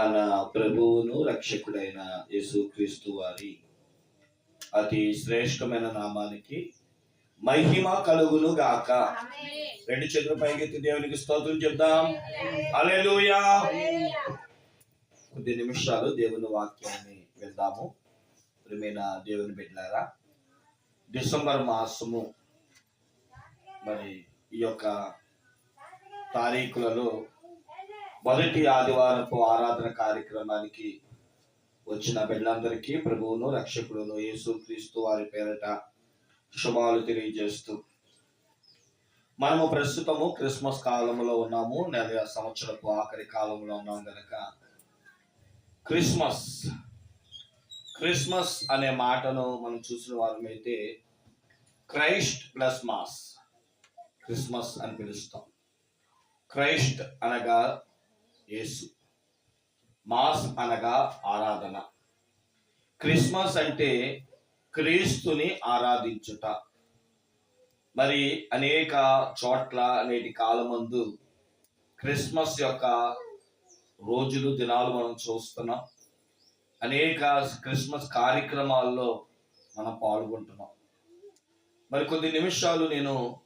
మన ప్రభువును రక్షకుడైన యేసుక్రీస్తు వారి అతి శ్రేష్టమైన నామానికి మహిమ కలుగును గాక. రెండు చేతుల పైకెత్తి దేవునికి స్తోత్రం చెప్దాం. హల్లెలూయా. కొద్ది నిమిషాలు దేవుని వాక్యాన్ని విందాము. ప్రియమైన దేవుని బిడ్డలారా డిసెంబర్ మాసము మరి ఈ యొక్క తారీఖులలో మొదటి ఆదివారపు ఆరాధన కార్యక్రమానికి వచ్చిన బిడ్డలందరికీ ప్రభువును రక్షకుడును యేసు క్రీస్తు వారి పేరట శుభాలు తెలియజేస్తూ మనము ప్రస్తుతము క్రిస్మస్ కాలంలో ఉన్నాము. నెల సంవత్సరపు ఆఖరి కాలంలో ఉన్నాం గనక. క్రిస్మస్ క్రిస్మస్ అనే మాటను మనం చూసిన వారమైతే క్రైస్ట్ ప్లస్ మాస్ క్రిస్మస్ అని పిలుస్తాం. క్రైస్ట్ అనగా యేసు. మాస్ అనగా ఆరాధన. క్రిస్మస్ అంటే క్రీస్తుని ఆరాధించుట. మరి అనేక చోట్ల నేటి కాలమందు క్రిస్మస్ యొక్క రోజులు దినాలు మనం చూస్తున్నాం. అనేక క్రిస్మస్ కార్యక్రమాల్లో మనం పాల్గొంటున్నాం. మరి కొన్ని నిమిషాలు నేను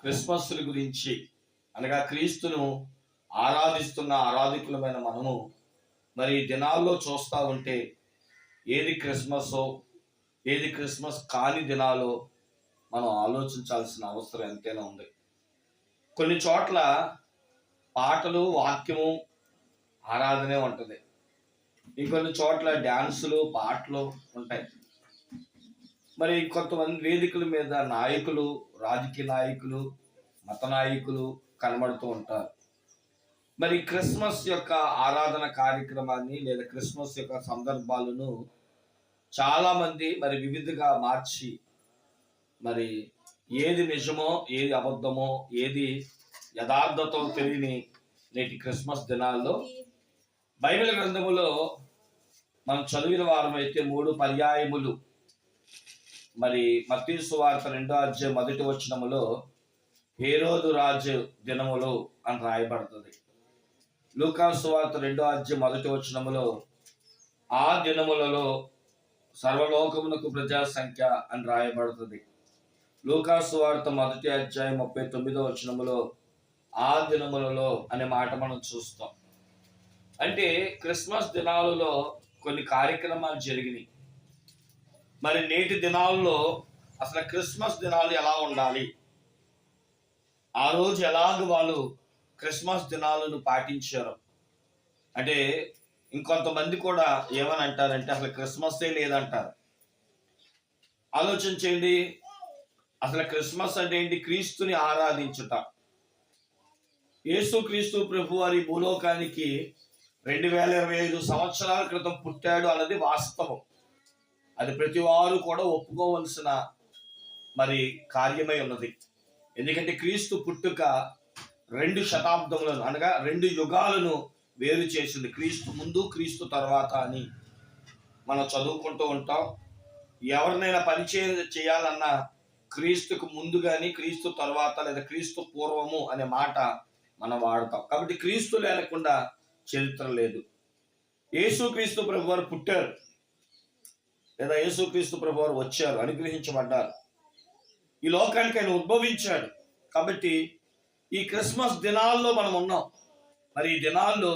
క్రిస్మస్ గురించి అనగా క్రీస్తును ఆరాధిస్తున్న ఆరాధికులమైన మనము మరి ఈ దినాల్లో చూస్తూ ఉంటే ఏది క్రిస్మస్ ఏది క్రిస్మస్ కాని దినాలో మనం ఆలోచించాల్సిన అవసరం ఎంతైనా ఉంది. కొన్ని చోట్ల పాటలు వాక్యము ఆరాధనే ఉంటుంది. ఇంకొన్ని చోట్ల డ్యాన్సులు పాటలు ఉంటాయి. మరి కొంతమంది వేదికల మీద నాయకులు రాజకీయ నాయకులు మత నాయకులు కనబడుతూ ఉంటారు. మరి క్రిస్మస్ యొక్క ఆరాధన కార్యక్రమాన్ని లేదా క్రిస్మస్ యొక్క సందర్భాలను చాలా మంది మరి వివిధగా మార్చి మరి ఏది నిజమో ఏది అబద్ధమో ఏది యథార్థతో తెలియని నేటి క్రిస్మస్ దినాల్లో బైబిల్ గ్రంథములో మనం చదివిన వారం అయితే మూడు పర్యాయములు. మరి మతీసు వార్త రెండో అధ్యాయం మొదటి వచనములో హేరోదు రాజు దినములు అని రాయబడుతుంది. లూకాసు వార్త రెండో అధ్యాయం మొదటి వచనములో ఆ దినములలో సర్వలోకమునకు ప్రజా సంఖ్య అని రాయబడుతుంది. లూకాసు వార్త మొదటి అధ్యాయం ముప్పై తొమ్మిదో వచనములో ఆ దినములలో అనే మాట మనం చూస్తాం. అంటే క్రిస్మస్ దినాలలో కొన్ని కార్యక్రమాలు జరిగినాయి. మరి నేటి దినాల్లో అసలు క్రిస్మస్ దినాలు ఎలా ఉండాలి? ఆ రోజు ఎలాగ వాళ్ళు క్రిస్మస్ దినాలను పాటించారు. అంటే ఇంకొంతమంది కూడా ఏమని అంటారంటే అసలు క్రిస్మస్సే లేదంటారు. ఆలోచన చేయండి. అసలు క్రిస్మస్ అంటే ఏంటి? క్రీస్తుని ఆరాధించుట. యేసు క్రీస్తు ప్రభు వారి భూలోకానికి రెండు వేల ఇరవై ఐదు సంవత్సరాల క్రితం పుట్టాడు అన్నది వాస్తవం. అది ప్రతి వారు కూడా ఒప్పుకోవలసిన మరి కార్యమై ఉన్నది. ఎందుకంటే క్రీస్తు పుట్టుక రెండు శతాబ్దములను అనగా రెండు యుగాలను వేరు చేసింది క్రీస్తు ముందు క్రీస్తు తర్వాత అని మనం చదువుకుంటూ ఉంటాం. ఎవరినైనా పరిచయం చేయాలన్నా క్రీస్తుకు ముందు కానీ క్రీస్తు తర్వాత లేదా క్రీస్తు పూర్వము అనే మాట మనం వాడతాం. కాబట్టి క్రీస్తు లేకుండా చరిత్ర లేదు. యేసుక్రీస్తు ప్రభు వారు పుట్టారు. లేదా యేసుక్రీస్తు ప్రభు వారు వచ్చారు అనుగ్రహించబడ్డారు. ఈ లోకానికి ఆయన ఉద్భవించాడు. కాబట్టి ఈ క్రిస్మస్ దినాల్లో మనం ఉన్నాం. మరి ఈ దినాల్లో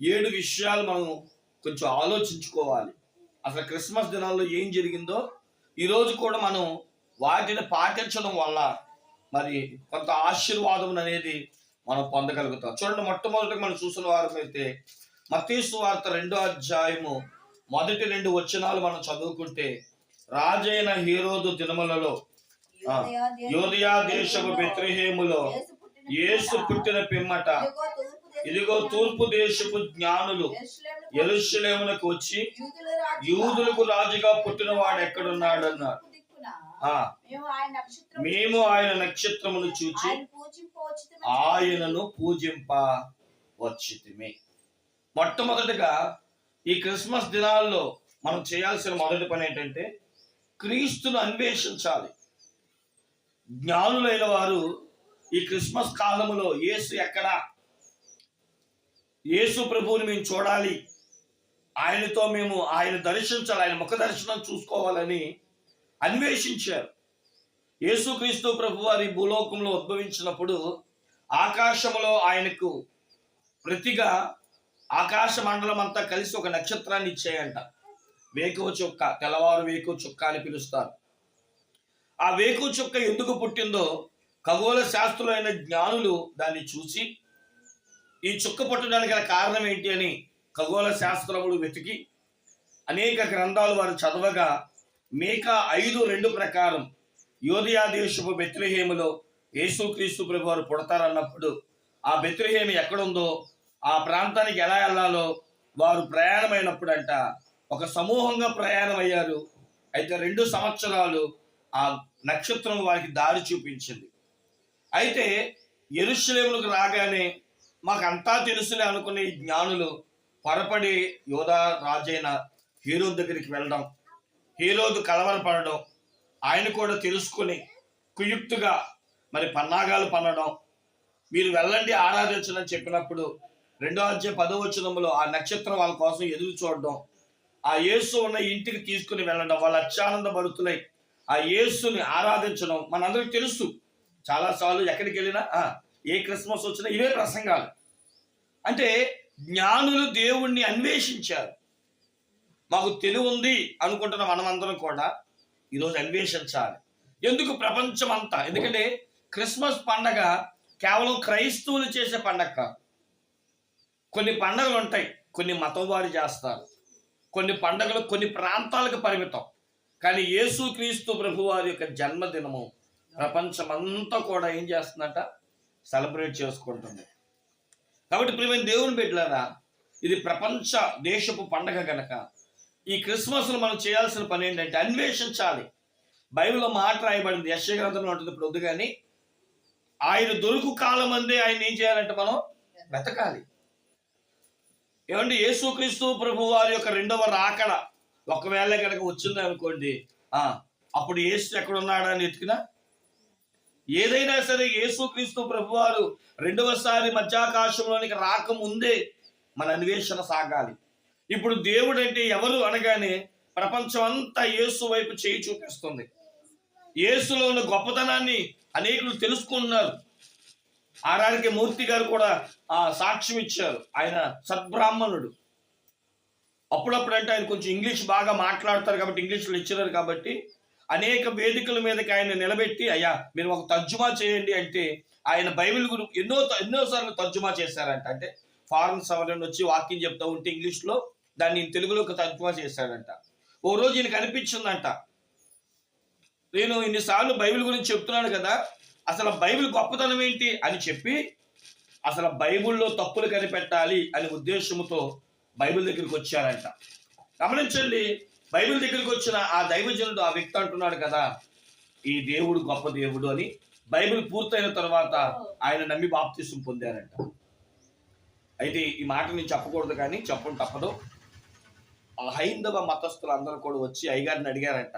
ఏడు విషయాలు మనం కొంచెం ఆలోచించుకోవాలి. అసలు క్రిస్మస్ దినాల్లో ఏం జరిగిందో ఈరోజు కూడా మనం వాటిని పాటించడం వల్ల మరి కొంత ఆశీర్వాదం అనేది మనం పొందగలుగుతాం. చూడండి మొట్టమొదటి మనం చూసిన వారం అయితే మతీసు వార్త రెండో అధ్యాయము మొదటి రెండు వచనాలు మనం చదువుకుంటే రాజైన హీరోదు దినములలో యోధియా దేశపు బెత్రహేములో యేసు పుట్టిన పిమ్మట. ఇదిగో తూర్పు దేశపు జ్ఞానులు ఎరుషలేమునకు వచ్చి యూదులకు రాజుగా పుట్టిన వాడు ఎక్కడున్నాడు అన్నారు ఆ, మేము ఆయన నక్షత్రమును చూచి ఆయనను పూజింప వచ్చితిమి మొట్టమొదటిగా ఈ క్రిస్మస్ దినాల్లో మనం చేయాల్సిన మొదటి పని ఏంటంటే క్రీస్తును అన్వేషించాలి. జ్ఞానులైన వారు ఈ క్రిస్మస్ కాలంలో యేసు ఎక్కడ? యేసు ప్రభువుని మేము చూడాలి. ఆయనతో మేము ఆయన దర్శించాలి. ఆయన ముఖ దర్శనం చూసుకోవాలని అన్వేషించారు. యేసుక్రీస్తు ప్రభు వారి భూలోకంలో ఉద్భవించినప్పుడు ఆకాశంలో ఆయనకు ప్రతిగా ఆకాశ మండలం అంతా కలిసి ఒక నక్షత్రాన్ని ఇచ్చాయంట. వేకువ చుక్క తెల్లవారు వేకువ చుక్క అని పిలుస్తారు. ఆ వేకువ చుక్క ఎందుకు పుట్టిందో ఖగోళ శాస్త్రులైన జ్ఞానులు దాన్ని చూసి ఈ చుక్క పట్టడానికి గల కారణం ఏంటి అని ఖగోళ శాస్త్రములు వెతికి అనేక గ్రంథాలు వారు చదవగా మేక ఐదు రెండు ప్రకారం యోధియా దేశపు బెత్లహేములో యేసుక్రీస్తు ప్రభు వారు పుడతారన్నప్పుడు ఆ బెత్లహేమి ఎక్కడుందో ఆ ప్రాంతానికి ఎలా వెళ్ళాలో వారు ప్రయాణమైనప్పుడు అంట ఒక సమూహంగా ప్రయాణం అయ్యారు అయితే రెండు సంవత్సరాలు ఆ నక్షత్రం వారికి దారి చూపించింది. అయితే ఎరుశ్లేములకు రాగానే మాకు అంతా తెలుసులే అనుకునే జ్ఞానులు పొరపడి యోధా రాజైన హీరో దగ్గరికి వెళ్ళడం హీరోదు కలవరపడడం ఆయన కూడా తెలుసుకుని కుయుక్తుగా మరి పన్నాగాలు పన్నడం మీరు వెళ్ళండి ఆరాధించడం చెప్పినప్పుడు రెండో అధ్యాయ పదవచనంలో ఆ నక్షత్రం వాళ్ళ కోసం ఎదురు చూడడం ఆ యేసు ఉన్న ఇంటికి తీసుకుని వెళ్ళడం వాళ్ళ అత్యానంద భరుతులై ఆ యేసుని ఆరాధించడం మనందరికి తెలుసు. చాలాసార్లు ఎక్కడికి వెళ్ళినా ఏ క్రిస్మస్ వచ్చినా ఇవే ప్రసంగాలు. అంటే జ్ఞానులు దేవుణ్ణి అన్వేషించారు. మాకు తెలివి ఉంది అనుకుంటున్న మనమందరం కూడా ఈరోజు అన్వేషించాలి. ఎందుకు ప్రపంచం అంతా? ఎందుకంటే క్రిస్మస్ పండగ కేవలం క్రైస్తవులు చేసే పండగ కాదు. కొన్ని పండగలు ఉంటాయి కొన్ని మతం వారు చేస్తారు. కొన్ని పండగలు కొన్ని ప్రాంతాలకు పరిమితం. కానీ యేసు క్రీస్తు ప్రభు వారి యొక్క జన్మదినము ప్రపంచమంతా కూడా ఏం చేస్తుందంట? సెలబ్రేట్ చేసుకుంటుంది. కాబట్టి ప్రియమైన దేవుని బిడ్డలారా ఇది ప్రపంచ దేశపు పండగ గనక. ఈ క్రిస్మస్ను మనం చేయాల్సిన పని ఏంటంటే అన్వేషించాలి. బైబిల్లో మాట రాయబడింది. యశ గ్రంథంలో ఉంటుంది ఇప్పుడు వద్దు కానీ ఆయన దొరుకు కాలం అందే ఆయన ఏం చేయాలంటే మనం వెతకాలి. ఏమండి? యేసుక్రీస్తు ప్రభు వారి యొక్క రెండవ రాకడ. ఒకవేళ కనుక వచ్చింది అనుకోండి ఆ అప్పుడు యేసు ఎక్కడ ఉన్నాడా అని ఎతికినా ఏదైనా సరే యేసుక్రీస్తు ప్రభువారు రెండవసారి మధ్యాకాశంలోనికి రాకముందే మన అన్వేషణ సాగాలి. ఇప్పుడు దేవుడు అంటే ఎవరు అనగానే ప్రపంచం అంతా యేసు వైపు చేయి చూపిస్తుంది. యేసులో ఉన్న గొప్పతనాన్ని అనేకులు తెలుసుకుంటున్నారు. ఆరానికి మూర్తి గారు కూడా ఆ సాక్ష్యం ఇచ్చారు. ఆయన సద్బ్రాహ్మణుడు. అప్పుడప్పుడు అంటే ఆయన కొంచెం ఇంగ్లీష్ బాగా మాట్లాడతారు కాబట్టి ఇంగ్లీష్ లెక్చరర్ కాబట్టి అనేక వేదికల మీదకి ఆయన నిలబెట్టి అయ్యా మీరు ఒక తర్జుమా చేయండి అంటే ఆయన బైబిల్ గురు ఎన్నో ఎన్నోసార్లు తర్జుమా చేశారంట. అంటే ఫారెన్ సవరణ వచ్చి వాక్యం చెప్తా ఉంటే ఇంగ్లీష్లో దాన్ని తెలుగులోకి తర్జుమా చేశాడంట. ఓ రోజు ఈయనకు అనిపించిందంట. నేను ఇన్నిసార్లు బైబిల్ గురించి చెప్తున్నాను కదా అసలు బైబిల్ గొప్పతనం ఏంటి? అని చెప్పి అసలు బైబిల్లో తప్పులు కనిపెట్టాలి అనే ఉద్దేశంతో బైబిల్ దగ్గరికి వచ్చారంట. గమనించండి బైబిల్ దగ్గరికి వచ్చిన ఆ దైవజనుడు ఆ వ్యక్తి అంటున్నాడు కదా ఈ దేవుడు గొప్ప దేవుడు అని బైబిల్ పూర్తయిన తర్వాత ఆయన నమ్మి బాప్తీసం పొందారంట. అయితే ఈ మాట నేను చెప్పకూడదు కానీ చెప్పడం తప్పదు. ఆ హైందవ మతస్థులు అందరూ కూడా వచ్చి అయ్యగారిని అడిగారంట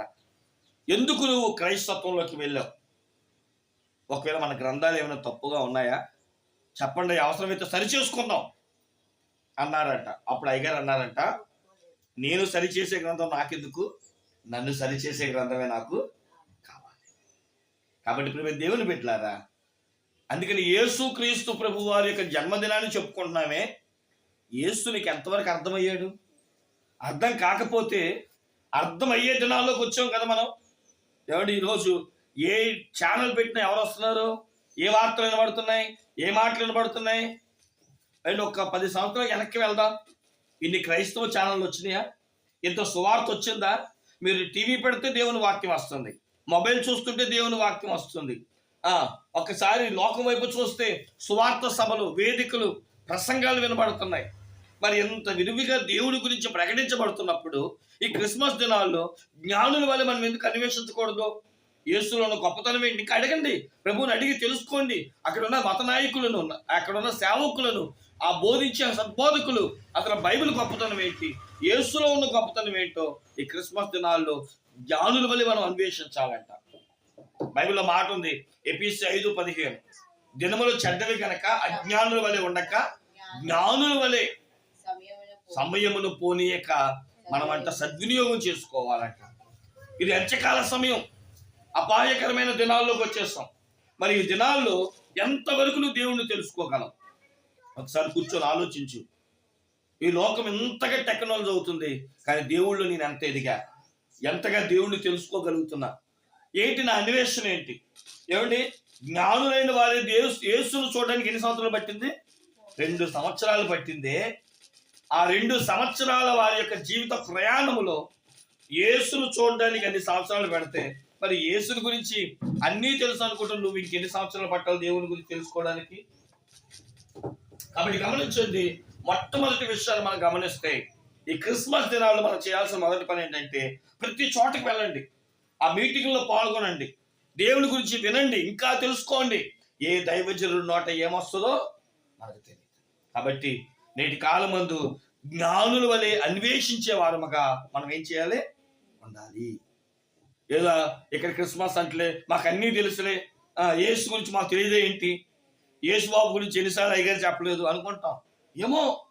ఎందుకు నువ్వు క్రైస్తత్వంలోకి వెళ్ళావు? ఒకవేళ మన గ్రంథాలు ఏమైనా తప్పుగా ఉన్నాయా? చెప్పండి అవసరమైతే సరి చేసుకుందాం అన్నారంట. అప్పుడు అయ్యగారు అన్నారంట నేను సరిచేసే గ్రంథం నాకెందుకు? నన్ను సరిచేసే గ్రంథమే నాకు కావాలి. కాబట్టి ప్రభు దేవుని పెట్టారా అందుకని యేసు క్రీస్తు ప్రభు వారి యొక్క జన్మదినాన్ని చెప్పుకుంటున్నామే. యేసు నీకు ఎంతవరకు అర్థమయ్యాడు? అర్థం కాకపోతే అర్థమయ్యే దినాల్లోకి వచ్చాం కదా మనం. ఎవడు ఈరోజు ఏ ఛానల్ పెట్టినా ఎవరు వస్తున్నారు? ఏ వార్తలు వినబడుతున్నాయి? ఏ మాటలు వినబడుతున్నాయి? అండ్ ఒక పది సంవత్సరాలు వెనక్కి వెళ్దాం. ఇన్ని క్రైస్తవ ఛానళ్ళు వచ్చినాయా? ఇంత సువార్త వచ్చిందా? మీరు టీవీ పెడితే దేవుని వాక్యం వస్తుంది. మొబైల్ చూస్తుంటే దేవుని వాక్యం వస్తుంది. ఒకసారి లోకం వైపు చూస్తే సువార్త సభలు వేదికలు ప్రసంగాలు వినబడుతున్నాయి. మరి ఎంత విరివిగా దేవుడి గురించి ప్రకటించబడుతున్నప్పుడు ఈ క్రిస్మస్ దినాల్లో జ్ఞానుల వల్ల మనం ఎందుకు అన్వేషించకూడదు? యేసులో ఉన్న గొప్పతనం ఏంటి? ఇంకా అడగండి. ప్రభువుని అడిగి తెలుసుకోండి. అక్కడ ఉన్న మత నాయకులను అక్కడ ఉన్న సేవకులను ఆ బోధించే సద్బోధకులు అతని బైబిల్ గొప్పతనం ఏంటి? యేసులో ఉన్న గొప్పతనం ఏంటో ఈ క్రిస్మస్ దినాల్లో జ్ఞానుల వల్ల మనం అన్వేషించాలంట. బైబిల్లో మాట ఉంది ఎపిసి ఐదు పదిహేను. దినములు చెడ్డవి కనుక అజ్ఞానుల వలె ఉండక జ్ఞానుల వలె సమయమును పోనీయక మనమంట సద్వినియోగం చేసుకోవాలంట. ఇది ఎంచకాల సమయం. అపాయకరమైన దినాల్లోకి వచ్చేస్తాం. మరి ఈ దినాల్లో ఎంతవరకు నువ్వు దేవుణ్ణి తెలుసుకోగలం? ఒకసారి కూర్చొని ఆలోచించు. ఈ లోకం ఎంతగా టెక్నాలజీ అవుతుంది కానీ దేవుళ్ళు నేను ఎంత ఎదిగా? ఎంతగా దేవుణ్ణి తెలుసుకోగలుగుతున్నా? ఏంటి నా అన్వేషణ ఏంటి? ఏమండి? జ్ఞానులైన వారి దేవు యేసును చూడడానికి ఎన్ని సంవత్సరాలు పట్టింది? రెండు సంవత్సరాలు పట్టింది. ఆ రెండు సంవత్సరాల వారి యొక్క జీవిత ప్రయాణములో యేసును చూడడానికి అన్ని సంవత్సరాలు పెడితే మరి యేసుని గురించి అన్నీ తెలుసు అనుకుంటున్నావు నువ్వు ఇంకెన్ని సంవత్సరాలు పట్టాలి దేవుని గురించి తెలుసుకోవడానికి? కాబట్టి గమనించండి మొట్టమొదటి విషయాలు మనం గమనిస్తే ఈ క్రిస్మస్ దినాల్లో మనం చేయాల్సిన మొదటి పని ఏంటంటే ప్రతి చోటకి వెళ్ళండి. ఆ మీటింగ్లో పాల్గొనండి. దేవుని గురించి వినండి ఇంకా తెలుసుకోండి. ఏ దైవజనుడు నోట ఏమొస్తుందో మనకు తెలియదు కాబట్టి నేటి కాలమందు జ్ఞానుల వలె అన్వేషించే వారముగా మనం ఏం చేయాలి? ఉండాలి. ఏదో ఇక్కడ క్రిస్మస్ అంటలే మాకు అన్నీ తెలుసులే ఏసు గురించి మాకు తెలియదే ఏంటి? యేసు బాబు గురించి ఎన్నిసార్లు అయ్యగారు చెప్పలేదు అనుకుంటాం. ఏమో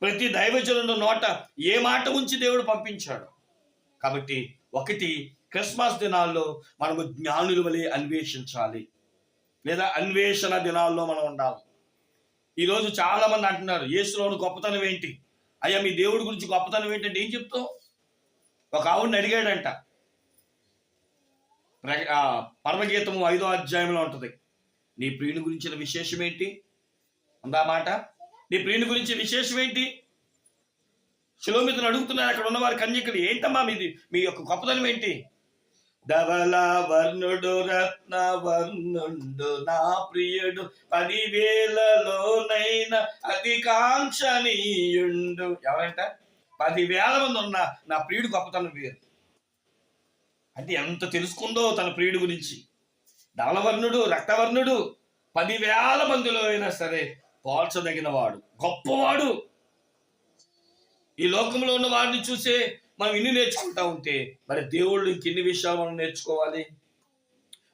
ప్రతి దైవజనుడు నోట ఏ మాట ఉంచి దేవుడు పంపించాడు. కాబట్టి ఒకటి క్రిస్మస్ దినాల్లో మనము జ్ఞానుల వలె అన్వేషించాలి. లేదా అన్వేషణ దినాల్లో మనం ఉండాలి. ఈరోజు చాలా మంది అంటున్నారు యేసులోని గొప్పతనం ఏంటి? అయ్యా మీ దేవుడి గురించి గొప్పతనం ఏంటంటే ఏం చెప్తావు? ఒక ఆవిడని అడిగాడంట. ప్ర- ఆ, పరమగీతము ఐదో అధ్యాయంలో ఉంటుంది. నీ ప్రియుని గురించిన విశేషం ఏంటి? ఉందా మాట? నీ ప్రియుని గురించి విశేషం ఏంటి? శిలోమితులు అడుగుతున్నారు అక్కడ ఉన్నవారు కన్యకులు ఏంటమ్మా మీది? మీ యొక్క గొప్పతనం ఏంటి? ధవల వర్ణుడు రత్న వర్ణుడు నా ప్రియుడు పదివేలలోనైనా అతి కాంక్షణీయుండు ఎవరంట? పదివేల మంది ఉన్న నా ప్రియుడు గొప్పతనం వేరు. అంటే ఎంత తెలుసుకుందో తన ప్రియుడు గురించి. ధనవర్ణుడు రక్తవర్ణుడు పదివేల మందిలో అయినా సరే పోల్చదగిన వాడు గొప్పవాడు. ఈ లోకంలో ఉన్న వాడిని చూసే మనం ఇన్ని నేర్చుకుంటా ఉంటే మరి దేవుళ్ళు ఇంకెన్ని విషయాలు మనం నేర్చుకోవాలి?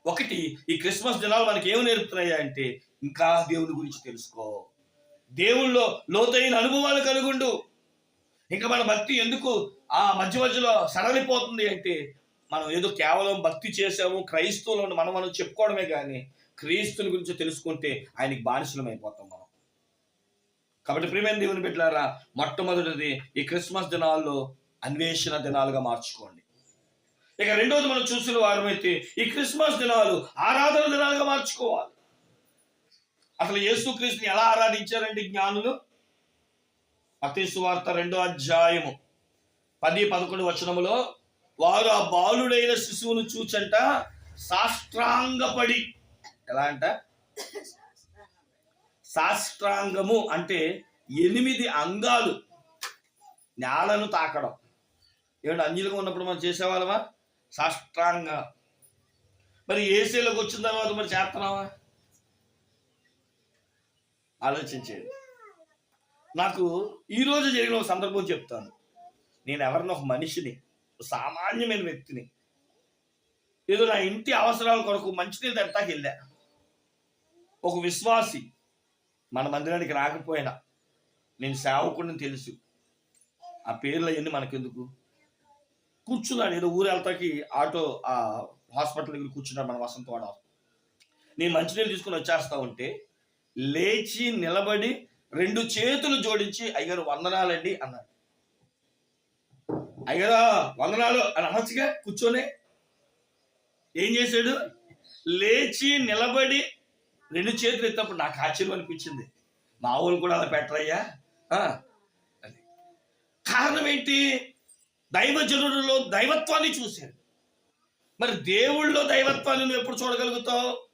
ఒకటి ఈ క్రిస్మస్ దినాలు మనకి ఏమి నేర్పుతున్నాయా అంటే ఇంకా దేవుని గురించి తెలుసుకో. దేవుళ్ళో లోతైన అనుభవాలు కలుగుండు ఇంకా మన భక్తి ఎందుకు ఆ మధ్య మధ్యలో సడలిపోతుంది అంటే మనం ఏదో కేవలం భక్తి చేసాము క్రైస్తవులను మనం మనం చెప్పుకోవడమే కానీ క్రీస్తుని గురించి తెలుసుకుంటే ఆయనకి బానిసలం అయిపోతాం మనం. కాబట్టి ప్రియమైన దేవుని బిడ్డలారా మొట్టమొదటిది ఈ క్రిస్మస్ దినాల్లో అన్వేషణ దినాలుగా మార్చుకోండి. ఇక రెండోది మనం చూసిన వారమైతే ఈ క్రిస్మస్ దినాలు ఆరాధన దినాలుగా మార్చుకోవాలి. అసలు యేసుక్రీస్తుని ఎలా ఆరాధించారండి జ్ఞానులు? మతీసు వార్త రెండో అధ్యాయము పది పదకొండు వచనములో వారు ఆ బాలుడైన శిశువును చూచంట సాష్టాంగపడి. ఎలా అంట? సాష్టాంగము అంటే ఎనిమిది అంగాలు నేలను తాకడం. ఏమిటి అంజలిగా ఉన్నప్పుడు మనం చేసేవాళ్ళమా? సాష్టాంగ. మరి ఏసీలోకి వచ్చిన తర్వాత మరి చేస్తున్నావా ఆలోచించేది నాకు ఈరోజు జరిగిన ఒక సందర్భం చెప్తాను. నేను ఎవరినో ఒక మనిషిని సామాన్యమైన వ్యక్తిని. ఏదో నా ఇంటి అవసరాల కొరకు మంచినీళ్ళు తట్టాకి వెళ్ళా. ఒక విశ్వాసి మన మందిరానికి రాకపోయినా నేను సేవకుడిని తెలుసు. ఆ పేర్లు అవన్నీ మనకెందుకు? కూర్చున్నాడు ఏదో ఊరు వెళ్తాకి ఆటో ఆ హాస్పిటల్ దగ్గర కూర్చున్నాడు మన వసంతవాడ నేను మంచినీళ్ళు తీసుకుని వచ్చేస్తా ఉంటే లేచి నిలబడి రెండు చేతులు జోడించి అయ్యారు వందనాలండి అన్నాడు. అయ్యారా వందనాలు. అని అనొచ్చుగా కూర్చొని. ఏం చేశాడు? లేచి నిలబడి రెండు చేతులు ఎత్తప్పుడు నాకు ఆశ్చర్యం అనిపించింది. మా ఊళ్ళు కూడా అలా పెట్టరయ్యా. అది. కారణం ఏంటి? దైవజనుడిలో దైవత్వాన్ని చూశాడు. మరి దేవుళ్ళలో దైవత్వాన్ని నువ్వు ఎప్పుడు చూడగలుగుతావు?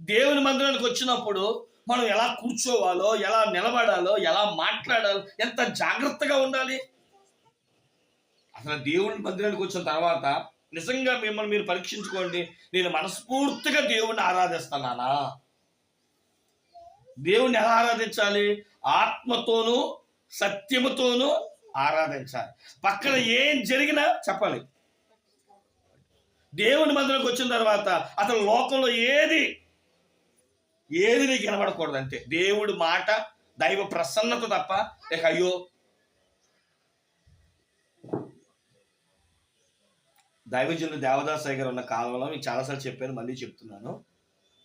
దేవుని మందిరానికి వచ్చినప్పుడు మనం ఎలా కూర్చోవాలో ఎలా నిలబడాలో ఎలా మాట్లాడాలో ఎంత జాగ్రత్తగా ఉండాలి? అసలు దేవుని మందిరానికి వచ్చిన తర్వాత నిజంగా మిమ్మల్ని మీరు పరీక్షించుకోండి. నేను మనస్ఫూర్తిగా దేవుణ్ణి ఆరాధిస్తున్నానా? దేవుణ్ణి ఎలా ఆరాధించాలి? ఆత్మతోనూ సత్యముతోనూ ఆరాధించాలి. పక్కన ఏం జరిగినా చెప్పాలి. దేవుని మందిరంకి వచ్చిన తర్వాత అతను లోకంలో ఏది ఏది నీకు వినబడకూడదు అంతే దేవుడి మాట దైవ ప్రసన్నత తప్ప ఇక అయ్యో దైవజనులు దేవదాస్ గారు ఉన్న కాలంలో మీకు చాలాసార్లు చెప్పాను మళ్ళీ చెప్తున్నాను.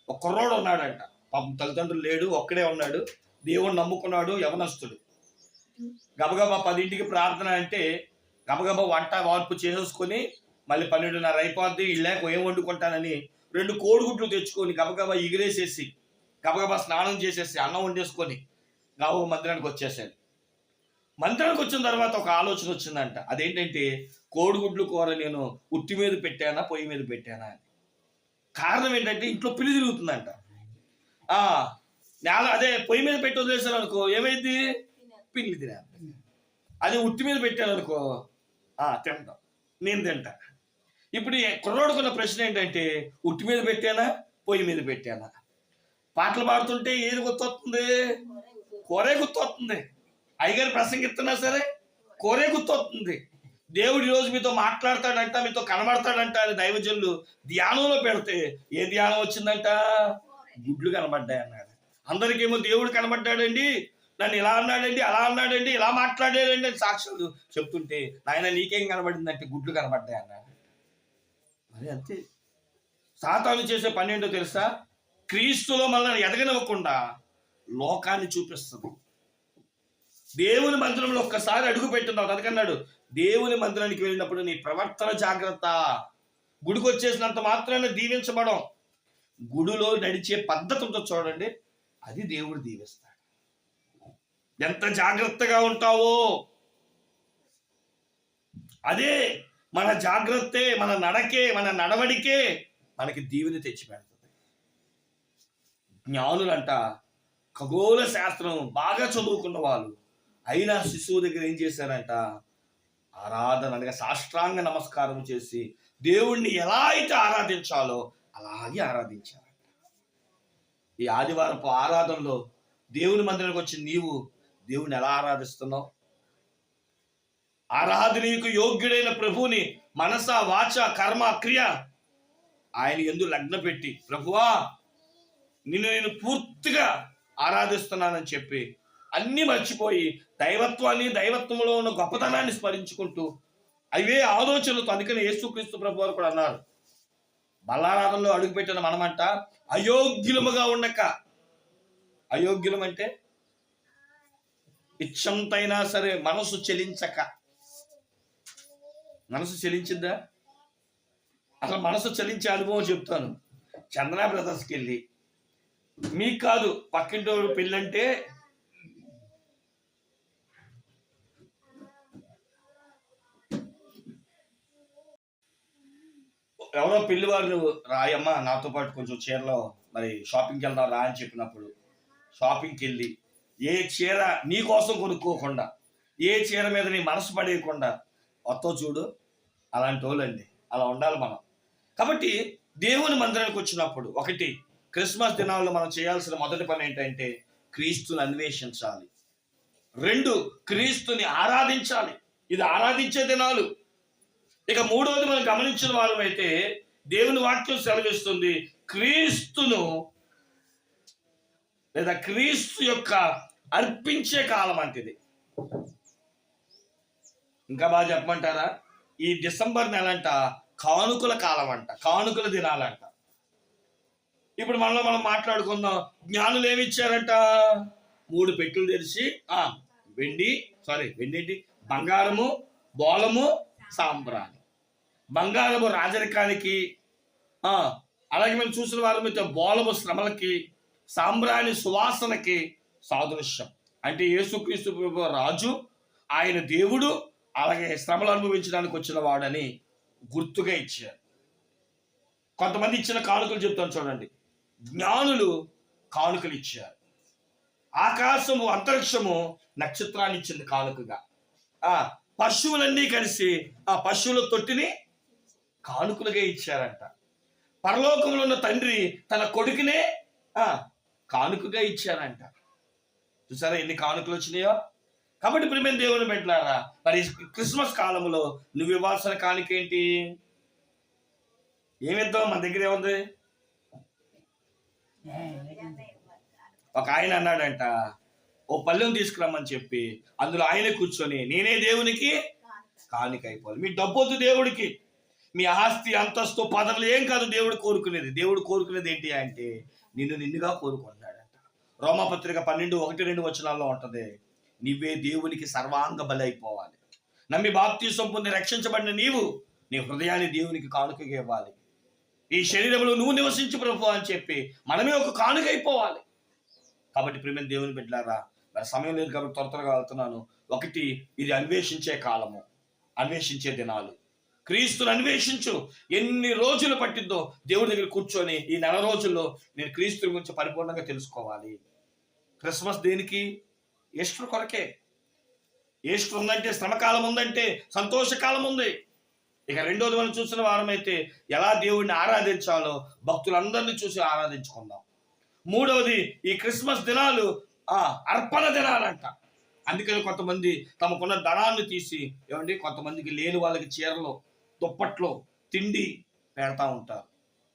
ఒక కుర్రోడు ఉన్నాడంట. పాపం తల్లిదండ్రులు లేడు ఒక్కడే ఉన్నాడు. దేవుడు నమ్ముకున్నాడు యవనస్తుడు. గబగబా పదింటికి ప్రార్థన అంటే గబగబా వంట వార్పు చేసేసుకొని మళ్ళీ పన్నెండున్నర అయిపోద్ది ఇళ్ళకు ఏం వండుకుంటానని రెండు కోడిగుడ్లు తెచ్చుకొని గబగబా ఎగిరేసేసి గబగబా స్నానం చేసేసి అన్నం వండేసుకొని గబగబా మందిరానికి వచ్చేసాడు. మంత్రానికి వచ్చిన తర్వాత ఒక ఆలోచన వచ్చిందంట. అదేంటంటే కోడిగుడ్లు కూర నేను ఉట్టి మీద పెట్టానా పొయ్యి మీద పెట్టానా అని. కారణం ఏంటంటే ఇంట్లో పిల్లి తిరుగుతుందంట. నేల అదే పొయ్యి మీద పెట్టి వదిలేసాను అనుకో ఏమైంది? పిల్లి తినా అదే ఉట్టి మీద పెట్టాను అనుకో తింటాం. నేను తింటా. ఇప్పుడు కుర్రోడుకున్న ప్రశ్న ఏంటంటే ఉట్టి మీద పెట్టానా పొయ్యి మీద పెట్టానా? పాటలు పాడుతుంటే ఏది గుర్తొస్తుంది? కూరే గుర్తొస్తుంది. అయ్యగారు ప్రసంగిస్తున్నా సరే? కూరే గుర్తొస్తుంది. దేవుడు ఈరోజు రోజు మీతో మాట్లాడతాడంట మీతో కనబడతాడంట అని దైవజనులు ధ్యానంలో పెడితే ఏ ధ్యానం వచ్చిందంట? గుడ్లు కనబడ్డాయి అన్నాడు. అందరికేమో దేవుడు కనబడ్డాడండి నన్ను ఇలా అన్నాడండి అలా అన్నాడండి ఇలా మాట్లాడాడండి అని సాక్షులు చెప్తుంటే నాయన నీకేం కనబడిందంటే గుడ్లు కనబడ్డాయి అన్నాడు. మరి అంతే. సాతాను చేసే పని ఏంటో తెలుసా? క్రీస్తులో మనల్ని ఎదగనివ్వకుండా లోకాన్ని చూపిస్తుంది. దేవుని మందిరంలో ఒక్కసారి అడుగు పెట్టున్నావు. అందుకన్నాడు దేవుని మందిరానికి వెళ్ళినప్పుడు నీ ప్రవర్తన జాగ్రత్త. గుడికి వచ్చేసినంత మాత్రమే దీవించబడం. గుడిలో నడిచే పద్ధతి ఉందో చూడండి. అది దేవుడు దీవిస్తాడు. ఎంత జాగ్రత్తగా ఉంటావో. అదే మన జాగ్రత్తే మన నడకే మన నడవడికే మనకి దీవెని తెచ్చిపెడుతుంది జ్ఞానులంట ఖగోళ శాస్త్రం బాగా చదువుకున్న వాళ్ళు అయినా శిశువు దగ్గర ఏం చేశారంట? ఆరాధన అనగా సాష్టాంగ నమస్కారం చేసి దేవుణ్ణి ఎలా అయితే ఆరాధించాలో అలాగే ఆరాధించారంట. ఈ ఆదివారపు ఆరాధనలో దేవుని మందిరానికి వచ్చి నీవు దేవుని ఎలా ఆరాధిస్తున్నావు? ఆరాధనీయకు యోగ్యుడైన ప్రభువుని మనస వాచ కర్మ క్రియ ఆయన ఎందు లగ్న పెట్టి ప్రభువా నిన్ను నేను పూర్తిగా ఆరాధిస్తున్నానని చెప్పి అన్ని మర్చిపోయి దైవత్వాన్ని దైవత్వంలో ఉన్న గొప్పతనాన్ని స్మరించుకుంటూ అవే ఆలోచనలతో అందుకని యేసుక్రీస్తు ప్రభు వారు కూడా అన్నారు. బల్లారాధనలో అడుగుపెట్టిన మనమంట అయోగ్యులముగా ఉండక. అయోగ్యులం అంటే ఇచ్చంతైనా సరే మనసు చెలించక. మనసు చెలించిందా? అసలు మనసు చలించే అనుభవం చెప్తాను. చంద్ర బ్రదర్స్కి వెళ్ళి మీకు కాదు పక్కింటి పెళ్ళంటే ఎవరో పెళ్ళివారు నువ్వు రాయమ్మా నాతో పాటు కొంచెం చీరలో మరి షాపింగ్కి వెళ్దాం రా అని చెప్పినప్పుడు షాపింగ్కి వెళ్ళి ఏ చీర నీ కోసం కొనుక్కోకుండా ఏ చీర మీద నీ మనసు పడేయకుండా మొత్తం చూడు అలాంటి వాళ్ళండి. అలా ఉండాలి మనం. కాబట్టి దేవుని మందిరానికి వచ్చినప్పుడు ఒకటి క్రిస్మస్ దినాల్లో మనం చేయాల్సిన మొదటి పని ఏంటంటే క్రీస్తుని అన్వేషించాలి. రెండు క్రీస్తుని ఆరాధించాలి. ఇది ఆరాధించే దినాలు. ఇక మూడవది మనం గమనించిన వారం అయితే దేవుని వాక్యం సెలవిస్తుంది. క్రీస్తును లేదా క్రీస్తు యొక్క అర్పించే కాలం అంటిది. ఇంకా బాగా చెప్పమంటారా? ఈ డిసెంబర్ నెల అంట కానుకల కాలం అంట కానుకల దినాలంట. ఇప్పుడు మనలో మనం మాట్లాడుకుందాం. జ్ఞానులు ఏమి ఇచ్చారంట? మూడు పెట్టులు తెరిచి ఆ వెండి సారీ వెండి ఏంటి? బంగారము బోలము సాంబ్రాణి. బంగారము రాజరికానికి అలాగే మేము చూసిన వారి బోలము శ్రమలకి సాంబ్రాణి సువాసనకి సాదృశ్యం. అంటే యేసుక్రీస్తు రాజు ఆయన దేవుడు అలాగే శ్రమలు అనుభవించడానికి వచ్చిన వాడని గుర్తుగా ఇచ్చారు. కొంతమంది ఇచ్చిన కానుకలు చెప్తాను చూడండి. జ్ఞానులు కానుకలు ఇచ్చారు. ఆకాశము అంతరిక్షము నక్షత్రాన్ని ఇచ్చింది కానుకగా. ఆ పశువులన్నీ కలిసి ఆ పశువుల తొట్టిని కానుకలుగా ఇచ్చారంట. పరలోకంలో ఉన్న తండ్రి తన కొడుకునే ఆ కానుకగా ఇచ్చారంట. చూసారా ఎన్ని కానుకలు వచ్చినాయో? కాబట్టి ప్రిమైన దేవుని పెట్టినారా మరి క్రిస్మస్ కాలంలో నువ్వు ఇవ్వాల్సిన కానుక ఏంటి? ఏమిద్దాం మన దగ్గర ఏముంది? ఒక ఆయన అన్నాడంట ఓ పల్లెం తీసుకురమ్మని చెప్పి అందులో ఆయనే కూర్చొని నేనే దేవునికి కానుక అయిపోవాలి. మీ డబ్బొద్దు దేవుడికి. మీ ఆస్తి అంతస్తు పదవులు ఏం కాదు దేవుడు కోరుకునేది. దేవుడు కోరుకునేది ఏంటి అంటే నిన్ను నిన్నుగా కోరుకుంటాడంట రోమపత్రిక పన్నెండు ఒకటి రెండు వచనాల్లో ఉంటుంది నీవే దేవునికి సర్వాంగ బలి అయిపోవాలి నమ్మి బాప్తీసం పొంది రక్షించబడిన నీవు నీ హృదయాన్ని దేవునికి కానుకగా ఇవ్వాలి. ఈ శరీరంలో నువ్వు నివసించు ప్రభు అని చెప్పి మనమే ఒక కానుక అయిపోవాలి. కాబట్టి ప్రేమ దేవుని పెట్టారా మరి సమయం లేదు కాబట్టి త్వర త్వరగా వెళ్తున్నాను. ఒకటి ఇది అన్వేషించే కాలము అన్వేషించే దినాలు. క్రీస్తుని అన్వేషించు. ఎన్ని రోజులు పట్టిద్దో దేవుడి దగ్గర కూర్చొని ఈ నెల రోజుల్లో నేను క్రీస్తు గురించి పరిపూర్ణంగా తెలుసుకోవాలి. క్రిస్మస్ దేనికి? ఈస్టర్ కొరకే. ఈస్టర్ ఉందంటే శ్రమకాలం ఉందంటే సంతోషకాలం ఉంది. ఇక రెండోది మనం చూసిన వారం అయితే ఎలా దేవుడిని ఆరాధించాలో భక్తులందరినీ చూసి ఆరాధించుకుందాం. మూడవది ఈ క్రిస్మస్ దినాలు ఆ అర్పణ దినాలంట. అందుకని కొంతమంది తమకున్న ధనాన్ని తీసి ఏమండి కొంతమందికి లేని వాళ్ళకి చీరలు దుప్పట్లో తిండి పెడతా ఉంటారు.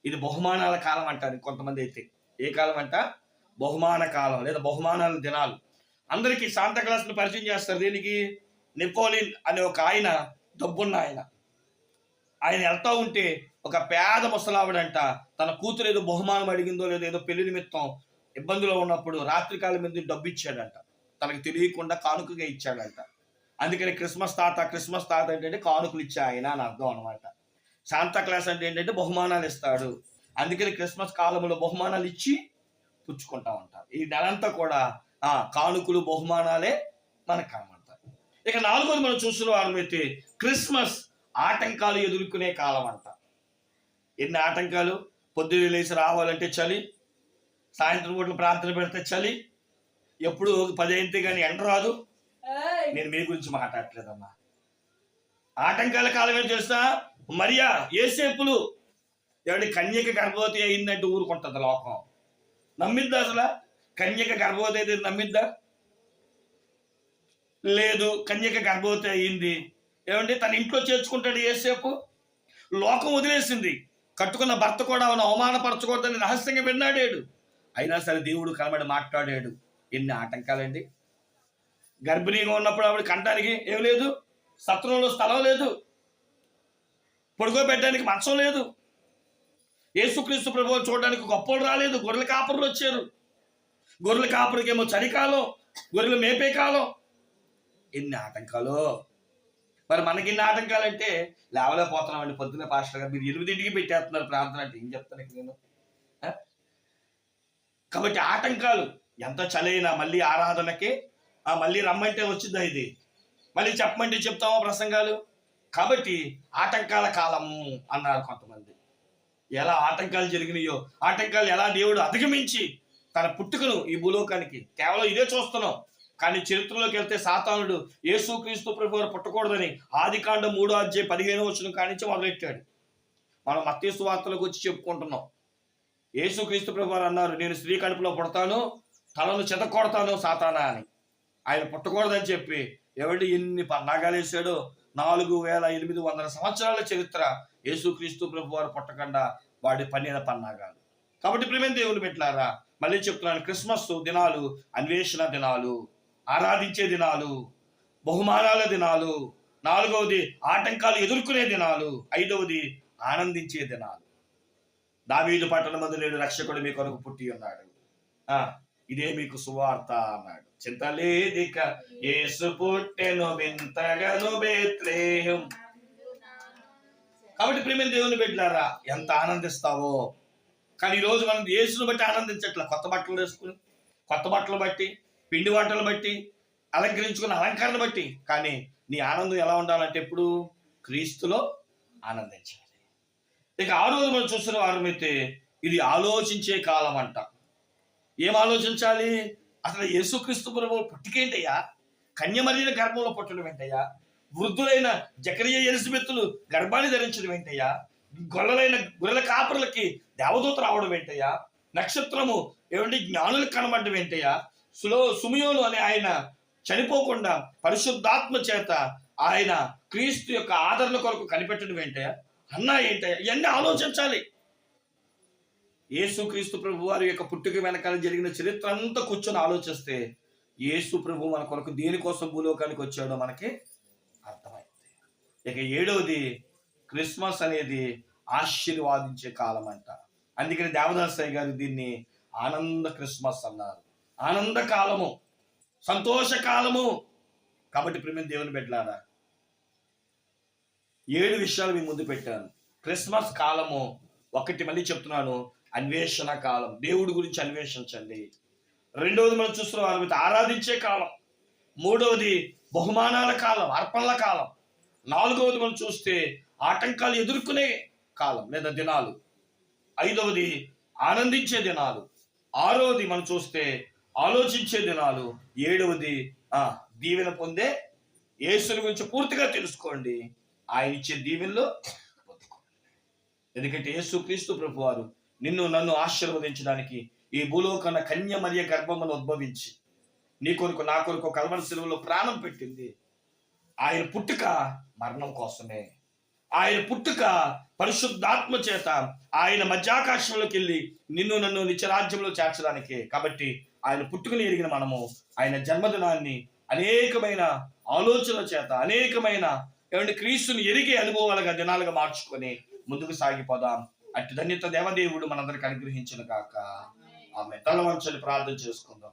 ఇది బహుమానాల కాలం అంటారు కొంతమంది అయితే. ఏ కాలం అంట? బహుమాన కాలం లేదా బహుమానాల దినాలు. అందరికీ శాంత క్లాస్ను పరిచయం చేస్తారు. దీనికి నెపోలియన్ అనే ఒక ఆయన డబ్బున్న ఆయన. ఆయన వెళ్తా ఉంటే ఒక పేద ముసలావిడంట తన కూతురు ఏదో బహుమానం అడిగిందో లేదో ఏదో పెళ్ళి నిమిత్తం ఇబ్బందులో ఉన్నప్పుడు రాత్రికాలం మీద డబ్బు ఇచ్చాడంట. తనకు తెలియకుండా కానుకగా ఇచ్చాడంట. అందుకని క్రిస్మస్ తాత క్రిస్మస్ తాత ఏంటంటే కానుకలు ఇచ్చే ఆయన అని అర్థం అనమాట శాంతా క్లాస్ అంటే ఏంటంటే బహుమానాలు ఇస్తాడు. అందుకని క్రిస్మస్ కాలంలో బహుమానాలు ఇచ్చి పుచ్చుకుంటా ఉంటారు. ఈ నెలంతా కూడా ఆ కానుకలు బహుమానాలే మనకు కనబడతాయి. ఇక నాలుగోది మనం చూస్తున్న వారం అయితే క్రిస్మస్ ఆటంకాలు ఎదుర్కొనే కాలం అంట. ఎన్ని ఆటంకాలు? పొద్దున్న లేచి రావాలంటే చలి సాయంత్రం పూట ప్రార్థన పెడితే చలి ఎప్పుడు పది కానీ ఎండ రాదు. నేను మీ గురించి మాట్లాడలేదమ్మా ఆటంకాల కాలం ఏం తెలుసా? మరియా ఏసేపులు ఎవరి కన్యక గర్భవతి అయిందంటే ఊరుకుంటుంది లోకం. నమ్మిద్దా అసలు? కన్యక గర్భవతి అయితే నమ్మిద్దా? లేదు కన్యక గర్భవతి అయింది. ఏమంటే తన ఇంట్లో చేర్చుకుంటాడు ఏసేపు లోకం వదిలేసింది. కట్టుకున్న భర్త కూడా ఆమెను అవమానపరచకూడదని రహస్యంగా విన్నాడాడు. అయినా సరే దేవుడు కనబడి మాట్లాడాడు. ఎన్ని ఆటంకాలండి? గర్భిణీగా ఉన్నప్పుడు ఆవిడ కంటానికి ఏం లేదు సత్రంలో స్థలం లేదు పడుకోబెట్టడానికి మంచం లేదు. యేసుక్రీస్తు ప్రభు చూడడానికి గొప్పలు రాలేదు గొర్రెల కాపరులు వచ్చారు. గొర్రెల కాపరికేమో చలికాలం గొర్రెలు మేపే కాలం. ఎన్ని ఆటంకాలు? మరి మనకి ఎన్ని ఆటంకాలు అంటే లేవలేకపోతున్నామండి పొద్దున్న పాస్టర్ గారు మీరు ఎనిమిదింటికి పెట్టేస్తున్నారు ప్రార్థన అంటే ఏం చెప్తాను నేను? కాబట్టి ఆటంకాలు ఎంత చలైనా మళ్ళీ ఆరాధనకి ఆ మళ్ళీ రమ్మంటే వచ్చిందా ఇది? మళ్ళీ చెప్పమంటే చెప్తామా ప్రసంగాలు? కాబట్టి ఆటంకాల కాలము అన్నారు కొంతమంది. ఎలా ఆటంకాలు జరిగినాయో ఆటంకాలు ఎలా దేవుడు అధిగమించి తన పుట్టుకను ఈ భూలోకానికి కేవలం ఇదే చూస్తున్నాం. కానీ చరిత్రలోకి వెళ్తే సాతానుడు యేసుక్రీస్తు ప్రభు వారు పుట్టకూడదని ఆది కాండ మూడో అధ్యాయ పదిహేను వచ్చిన కానించి మొదలెట్టాడు. మనం మత్తేసు వార్తలకు వచ్చి చెప్పుకుంటున్నాం. యేసుక్రీస్తు ప్రభు వారు అన్నారు నేను స్త్రీ కడుపులో పుడతాను తలను చెతకొడతాను సాతానా అని. ఆయన పుట్టకూడదని చెప్పి ఎవడి ఎన్ని పన్నాగాలు నాలుగు వేల ఎనిమిది వందల సంవత్సరాల చరిత్ర యేసుక్రీస్తు ప్రభు వారు పుట్టకుండా వాడి పనిన పన్నాగాలు కాబట్టి ప్రేమ దేవుని పెట్టారా మళ్ళీ చెప్తున్నాను క్రిస్మస్ దినాలు అన్వేషణ దినాలు ఆరాధించే దినాలు బహుమానాల దినాలు నాలుగవది ఆటంకాలు ఎదుర్కొనే దినాలు ఐదవది ఆనందించే దినాలు. దావీదు పట్టణ మందు నేడు రక్షకుడు మీ కొరకు పుట్టి ఉన్నాడు. ఆ ఇదే మీకు సువార్త అన్నాడు. చింతలేదిక యేసు పుట్టెను వింతగను బెత్లేహం. కాబట్టి ప్రేమ దేవుని బిడ్డలారా ఎంత ఆనందిస్తావో. కానీ ఈరోజు మనం యేసును బట్టి ఆనందించట్లే. కొత్త బట్టలు వేసుకుని కొత్త బట్టలు బట్టి పిండి వంటలు బట్టి అలంకరించుకున్న అలంకరణ బట్టి. కానీ నీ ఆనందం ఎలా ఉండాలంటే ఎప్పుడు? క్రీస్తులో ఆనందించాలి. ఇక ఆ రోజు మనం చూస్తున్న వారమైతే ఇది ఆలోచించే కాలం అంట ఏం ఆలోచించాలి? అసలు యేసుక్రీస్తు ప్రభు పుట్టికేంటయ్యా కన్యమరిన గర్భంలో పుట్టడం ఏంటయ్యా? వృద్ధులైన జకరియ ఎలిజబెత్తులు గర్భాన్ని ధరించడం ఏంటయ్యా? గొల్లలైన గొర్రెల కాపరులకి దేవదూత రావడం ఏంటయ్యా? నక్షత్రము ఏమంటే జ్ఞానులకు కనబడడం ఏంటయ్యా? సులో సుమయోలు అనే ఆయన చనిపోకుండా పరిశుద్ధాత్మ చేత ఆయన క్రీస్తు యొక్క ఆదరణ కొరకు కనిపెట్టడం ఏంటయ్యా? అన్నా ఏంటయ్యా? ఇవన్నీ ఆలోచించాలి. యేసుక్రీస్తు ప్రభు వారి యొక్క పుట్టుక వెనకాల జరిగిన చరిత్ర అంతా కూర్చొని ఆలోచిస్తే యేసు ప్రభు మన కొరకు దేనికోసం భూలోకానికి వచ్చాడో మనకి అర్థమైంది. ఇక ఏడవది క్రిస్మస్ అనేది ఆశీర్వాదించే కాలం అంట అందుకని దేవదాసయ్య గారు దీన్ని ఆనంద క్రిస్మస్ అన్నారు. ఆనంద కాలము సంతోష కాలము. కాబట్టి ప్రేమ దేవుని పెట్టారా ఏడు విషయాలు మీ ముందు పెట్టాను. క్రిస్మస్ కాలము ఒకటి మళ్ళీ చెప్తున్నాను. అన్వేషణ కాలం. దేవుడి గురించి అన్వేషించండి. రెండవది మనం చూస్తున్న వారి ఆరాధించే కాలం. మూడవది బహుమానాల కాలం అర్పణల కాలం. నాలుగవది మనం చూస్తే ఆటంకాలు ఎదుర్కొనే కాలం లేదా దినాలు. ఐదవది ఆనందించే దినాలు. ఆరవది మనం చూస్తే ఆలోచించే దినాలు. ఏడవది ఆ దీవెన పొందే యేసుని గురించి పూర్తిగా తెలుసుకోండి. ఆయన ఇచ్చే దీవెనలో ఎందుకంటే యేసు క్రీస్తు ప్రభు వారు నిన్ను నన్ను ఆశీర్వదించడానికి ఈ భూలోకన్న కన్యమరియ గర్భమును ఉద్భవించి నీ కొరకు నా కొరకు కల్వరి సెలవులో ప్రాణం పెట్టింది. ఆయన పుట్టుక మరణం కోసమే. ఆయన పుట్టుక పరిశుద్ధాత్మ చేత ఆయన మధ్యాకాశంలోకి వెళ్ళి నిన్ను నన్ను నిత్యరాజ్యంలో చేర్చడానికి. కాబట్టి ఆయన పుట్టుకుని ఎరిగిన మనము ఆయన జన్మదినాన్ని అనేకమైన ఆలోచనల చేత అనేకమైన ఏమంటే క్రీస్తుని ఎరిగే అనుభవాలుగా దినాలుగా మార్చుకొని ముందుకు సాగిపోదాం. అటు ధన్యత దేవదేవుడు మనందరికి అనుగ్రహించిన కాక ఆమె తల వంచని ప్రార్థన చేసుకుందాం.